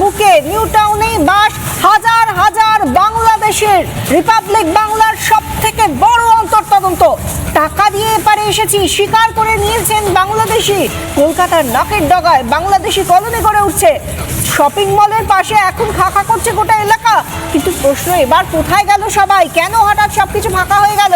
বুকে নিউ টাউনে বাস হাজার হাজার বাংলাদেশের রিপাবলিক বাংলার সব থেকে বড় অন্তর্তদন্ত। টাকা দিয়ে এপারে এসেছি স্বীকার করে নিয়েছেন বাংলাদেশি। কলকাতার নাকের ডগায় বাংলাদেশি কলোনি গড়ে উঠছে। শপিং মলের পাশে এখন খাখা করছে গোটা এলাকা। কিন্তু প্রশ্ন এবার কোথায় গেল সবাই? কেন হঠাৎ সবকিছু ফাঁকা হয়ে গেল?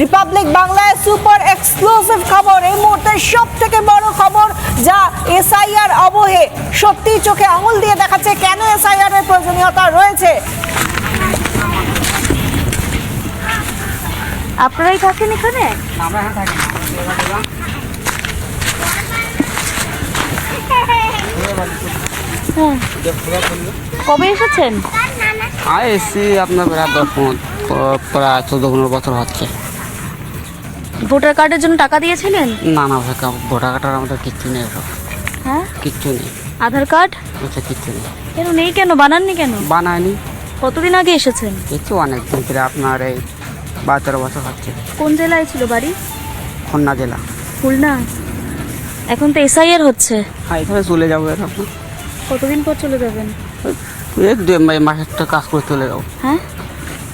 রিপাবলিক বাংলায় সুপার এক্সক্লুসিভ খবর, এই মুহূর্তের সব থেকে বড় খবর যা এসআইআর অবহে সত্যি চোখে আঙুল দিয়ে দেখাচ্ছে কেন এসআইআর এর প্রয়োজনীয়তা রয়েছে। আপনারাই থাকেন এখানে। কবে এসেছেন? এসছি আপনার প্রায় দশ প্রায় চোদ্দ পনেরো বছর হচ্ছে। ভোটার কার্ডের জন্য টাকা দিয়েছিলেন? না না ভাই ভোটার কাটার আমাদের কিচ্ছু নেই হ্যাঁ? কিচ্ছু নেই। আধার কার্ড? হচ্ছে কিচ্ছু নেই। কেন নেই কেন? বানাননি কেন? বানায়নি। কতদিন আগে এসেছেন? কিচ্ছু অনেক দিন প্রায় আপনার এই বারো তেরো বছর হচ্ছে। কোন জেলায় ছিল বাড়ি? খুলনা জেলা। খুলনা? এখন তো এসআইআর হচ্ছে। হ্যাঁ এখানে চলে যাব আপনার কতদিন পর চলে যাবেন? এক দু এই মাসের তো কাজ করে চলে যাব। হ্যাঁ?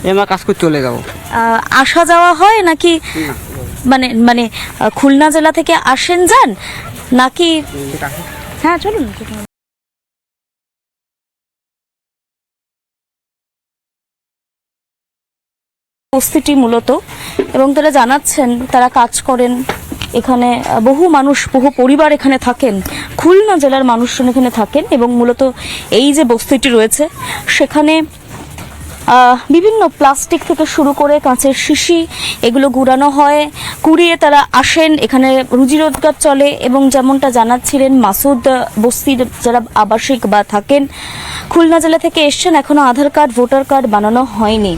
এই মাস কাজ করে চলে যাব। আসা যাওয়া হয় নাকি মানে মানে খুলনা জেলা থেকে আসেন যান, নাকি হ্যাঁ চলুন উপস্থিতি মূলত, এবং তারা জানাচ্ছেন, তারা কাজ করেন এখানে বহু মানুষ, বহু পরিবার এখানে থাকেন, খুলনা জেলার মানুষজন এখানে থাকেন, এবং মূলত এই যে বস্তিটি রয়েছে, সেখানে বিভিন্ন প্লাস্টিক থেকে শুরু করে কাঁচের শিশি এগুলো ঘুরানো হয়। কুড়িয়ে তারা আসেন, এখানে রুজি রোজগার চলে এবং যেমনটা জানাচ্ছিলেন মাসুদ বস্তির যারা আবাসিক বা থাকেন, খুলনা জেলা থেকে এসছেন এখনও আধার কার্ড, ভোটার কার্ড বানানো হয়নি।